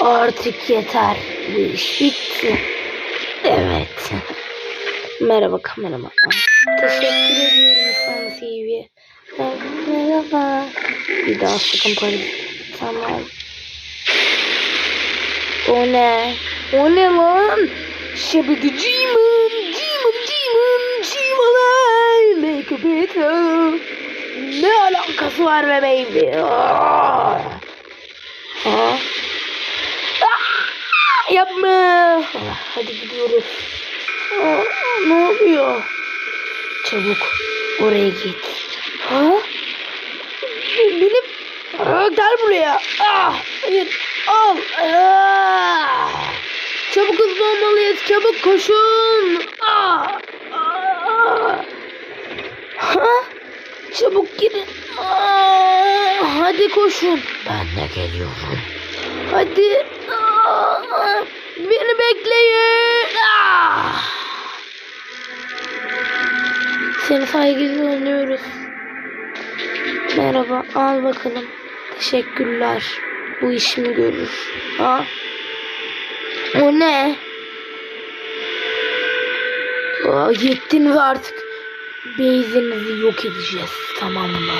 Artık yeter. Bitti. Evet. Merhaba kameraman. Teşekkür ediyorum sana TV. Merhaba. Bir daha sakın para. Tamam. O ne? O ne lan? Şebedi Cimon, Cimon, Cimon, Cimonay, make a better. Ne alakası var be baby? Aa! Yapma. Hadi gidiyoruz. Ne oluyor? Çabuk oraya git. Ha? Benim Aa, gel buraya. Hayır. Al. Çabuk hızlı olmalıyız. Çabuk koşun. Ah. Ha? Çabuk gidin. Ah, hadi koşun. Ben de geliyorum. Hadi. Ah, beni bekleyin. Ah. Seni saygıyla anlıyoruz. Merhaba, al bakalım. Teşekkürler. Bu işimi görür. Ha? O ne? Aa, yettiniz artık. Beyzinizi yok edeceğiz. Tamam mı?